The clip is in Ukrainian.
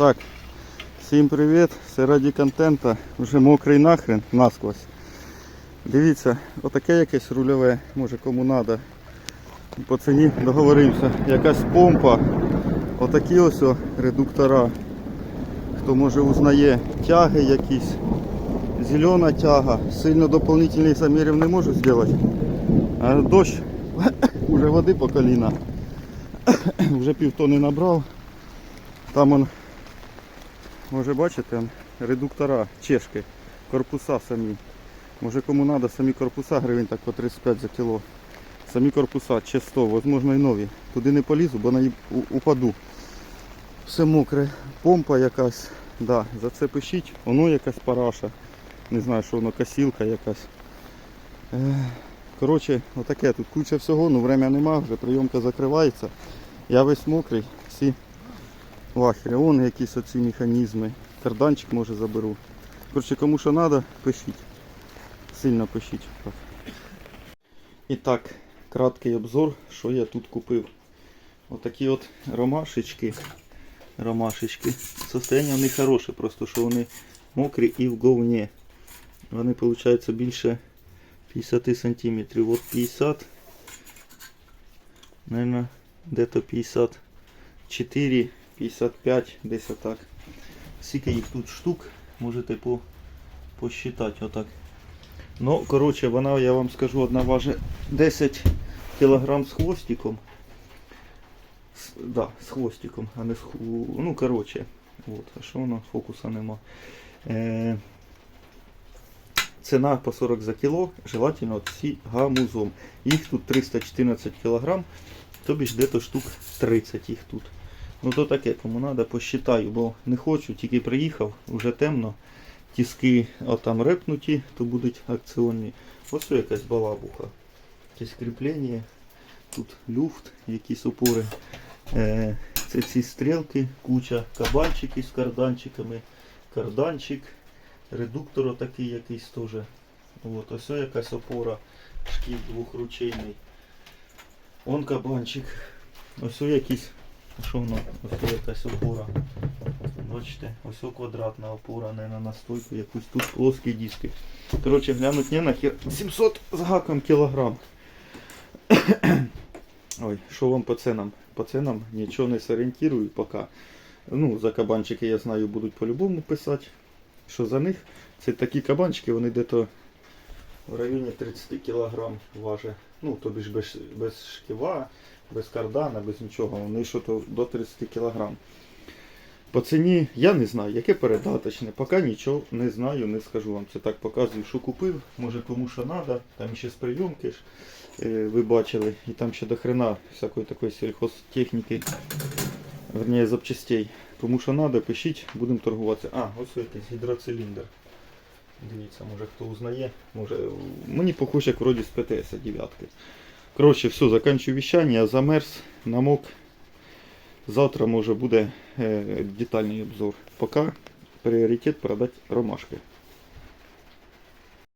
Так, всім привіт, це раді контента, вже мокрий нахрен насквозь. Дивіться, отаке якесь рульове, може кому треба. По ціні договоримося. Якась помпа, отакі ось редуктора. Хто може узнає тяги якісь. Зелена тяга. Сильно дополнительних замірів не можу зробити. А дощ, уже води по коліна. Вже півтони набрав. Там он, може бачите, редуктора, чешки, корпуса самі. Може кому треба, самі корпуса гривень так по 35 за кіло. Самі корпуса, чи 100, можливо і нові. Туди не полізу, бо на упаду. Все мокре. Помпа якась. Да, за це пишіть. Воно якась параша. Не знаю, що воно, косілка якась. Коротше, отаке тут куча всього, ну время нема, вже прийомка закривається. Я весь мокрий, всі лахері. Вон якісь оці механізми. Карданчик може заберу. Коротше, кому що треба, пишіть. Сильно пишіть. І так, краткий обзор, що я тут купив. Отакі от ромашечки. Ромашечки. Состояние в них хороше, просто що вони мокрі і в говні. Вони, виходить, більше 50 сантиметрів. От 50. Наверное, где-то 54, 55, десь отак. Скільки їх тут штук, можете по, посчитати отак. Ну, коротше, вона, я вам скажу, одна важить 10 кг з хвостиком. С, да, з хвостиком, а не з ху... Ну, коротше. От, а що воно? Фокуса нема. Е... Ціна по 40 за кіло, желательно всі гамузом. Їх тут 314 кг, тобі ж дето штук 30 їх тут. Ну то таке, кому треба, посчитаю, бо не хочу, тільки приїхав, вже темно. Тіски отам репнуті, то будуть акціонні. Ось якась балабуха. Якесь кріплення, тут люфт, якісь опори. Е, це ці стрілки, куча кабанчиків з карданчиками, карданчик, редуктор такий якийсь теж. От, ось якась опора, шкіл двохручейний. Он кабанчик. Ось якийсь, що воно, ось якась опора. Бачите, ось квадратна опора, не на настойку, якусь тут плоскі диски. Коротше, глянуть не нахер. 700 з гаком кілограм. Ой, що вам по ценам? По ценам нічого не сорієнтую поки. Ну, за кабанчики я знаю, будуть по-любому писати. Що за них? Це такі кабанчики, вони дето в районі 30 кг важать. Ну, тобі ж без, без шківа, без кардана, без нічого. Вони що то до 30 кг. По ціні я не знаю, яке передаточне. Поки нічого не знаю, не скажу вам. Це так показую, що купив. Може кому що треба. Там ще з прийомки ж е, ви бачили. І там ще до хрена всякої такої сільхозтехніки. Верніше запчастей. Кому що треба, пишіть, будемо торгуватися. А, ось якийсь гідроциліндр. Дивіться, може хто узнає. Може, мені похоже, як вроді з ПТС 9. Коротше, все, заканчую віщання, замерз, намок. Завтра може буде е, детальний обзор. Поки пріоритет продати ромашки.